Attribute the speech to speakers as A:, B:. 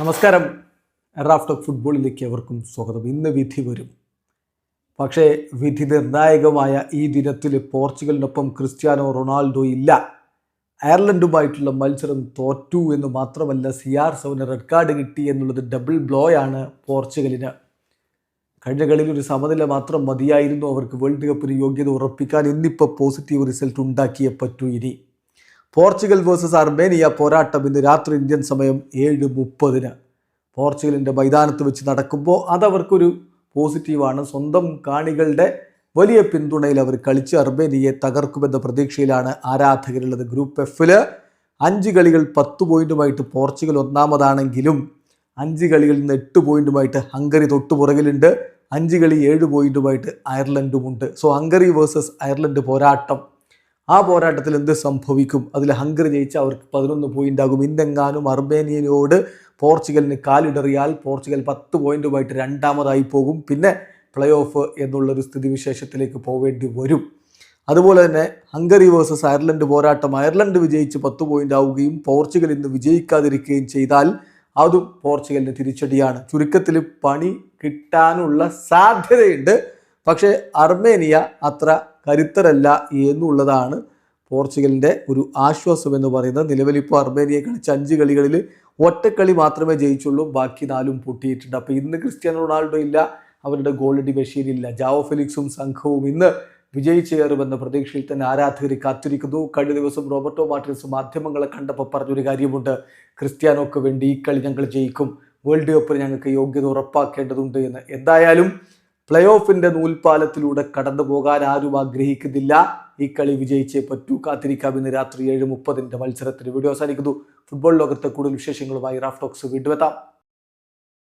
A: നമസ്കാരം. റാഫ്റ്റോക്ക് ഫുട്ബോളിലേക്ക് അവർക്കും സ്വാഗതം. ഇന്ന് വിധി വരും. പക്ഷേ വിധി നിർണായകമായ ഈ ദിനത്തിൽ പോർച്ചുഗലിനൊപ്പം ക്രിസ്ത്യാനോ റൊണാൾഡോ ഇല്ല. അയർലൻഡുമായിട്ടുള്ള മത്സരം തോറ്റു എന്ന് മാത്രമല്ല C R seven red card കിട്ടി എന്നുള്ളത് ഡബിൾ ബ്ലോയാണ് പോർച്ചുഗലിന്. കഴിഞ്ഞ കളിയിൽ ഒരു സമനില മാത്രം മതിയായിരുന്നു. അവർക്ക് വേൾഡ് കപ്പിന് യോഗ്യത ഉറപ്പിക്കാൻ ഇന്നിപ്പോൾ പോസിറ്റീവ് റിസൾട്ട് ഉണ്ടാക്കിയേ പറ്റൂ ഇനി. പോർച്ചുഗൽ വേഴ്സസ് അർമേനിയ പോരാട്ടം ഇന്ന് രാത്രി ഇന്ത്യൻ സമയം ഏഴ് മുപ്പതിന്. പോർച്ചുഗലിന്റെ മൈതാനത്ത് വെച്ച് നടക്കുമ്പോൾ അതവർക്കൊരു പോസിറ്റീവാണ്. സ്വന്തം കാണികളുടെ വലിയ പിന്തുണയിൽ അവർ കളിച്ച് അർമേനിയയെ തകർക്കുമെന്ന പ്രതീക്ഷയിലാണ് ആരാധകരുള്ളത് ഗ്രൂപ്പ് എഫിൽ അഞ്ച് കളികൾ പത്ത് പോയിന്റുമായിട്ട് പോർച്ചുഗൽ ഒന്നാമതാണെങ്കിലും അഞ്ച് കളികളിൽ നിന്ന് എട്ട് പോയിന്റുമായിട്ട് ഹംഗറി തൊട്ടു പുറകിലുണ്ട്. അഞ്ച് കളി ഏഴ് പോയിന്റുമായിട്ട് അയർലൻഡുമുണ്ട്. സോ ഹംഗറി വേഴ്സസ് അയർലൻഡ് പോരാട്ടം ആ പോരാട്ടത്തിൽ എന്ത് സംഭവിക്കും? അതിൽ ഹംഗറി ജയിച്ച അവർക്ക് പതിനൊന്ന് പോയിന്റ് ആകും. ഇന്തെങ്കാനും അർമേനിയനോട് പോർച്ചുഗലിന് കാലിടറിയാൽ പോർച്ചുഗൽ പത്ത് പോയിന്റുമായിട്ട് രണ്ടാമതായി പോകും. പിന്നെ പ്ലേ ഓഫ് എന്നുള്ളൊരു സ്ഥിതിവിശേഷത്തിലേക്ക് പോവേണ്ടി വരും. അതുപോലെ തന്നെ ഹംഗറി വേഴ്സസ് അയർലൻഡ് പോരാട്ടം. അയർലൻഡ് വിജയിച്ച് പത്ത് പോയിന്റ് ആവുകയും പോർച്ചുഗൽ ഇന്ന് വിജയിക്കാതിരിക്കുകയും ചെയ്താൽ അതും പോർച്ചുഗലിന് തിരിച്ചടിയാണ്. ചുരുക്കത്തിൽ പണി കിട്ടാനുള്ള സാധ്യതയുണ്ട്. പക്ഷേ അർമേനിയ അത്ര കരുത്തരല്ല എന്നുള്ളതാണ് പോർച്ചുഗലിന്റെ ഒരു ആശ്വാസം എന്ന് പറയുന്നത്. നിലവിലിപ്പോൾ അർമേനിയെ കളിച്ച അഞ്ച് കളികളിൽ ഒറ്റക്കളി മാത്രമേ ജയിച്ചുള്ളൂ. ബാക്കി നാലും പൊട്ടിയിട്ടുണ്ട്. അപ്പോൾ ഇന്ന് ക്രിസ്ത്യാനോ റൊണാൾഡോ ഇല്ല. അവരുടെ ഗോൾഡി ബഷീർ ഇല്ല. ജാവോ ഫെലിക്സും സംഘവും ഇന്ന് വിജയിച്ചേറുമെന്ന പ്രതീക്ഷയിൽ തന്നെ ആരാധകർ കാത്തിരിക്കുന്നു. കഴിഞ്ഞ ദിവസം റോബർട്ടോ മാർട്ടിൻസ് മാധ്യമങ്ങളെ കണ്ടപ്പോൾ പറഞ്ഞൊരു കാര്യമുണ്ട്. ക്രിസ്ത്യാനോക്ക് വേണ്ടി ഈ കളി ഞങ്ങൾ ജയിക്കും. വേൾഡ് കപ്പിൽ ഞങ്ങൾക്ക് യോഗ്യത ഉറപ്പാക്കേണ്ടതുണ്ട് എന്ന്. എന്തായാലും പ്ലേ ഓഫിന്റെ നൂൽപാലത്തിലൂടെ കടന്നു പോകാൻ ആരും ആഗ്രഹിക്കുന്നില്ല. ഈ കളി വിജയിച്ചേ പറ്റൂ. കാത്തിരിക്കാം ഇന്ന് രാത്രി ഏഴ് മുപ്പതിന്റെ മത്സരത്തിന്. വീഡിയോ അവസാനിക്കുന്നു. ഫുട്ബോൾ ലോകത്തെ കൂടുതൽ വിശേഷങ്ങളുമായി റാഫ് വീണ്ടും എത്താം.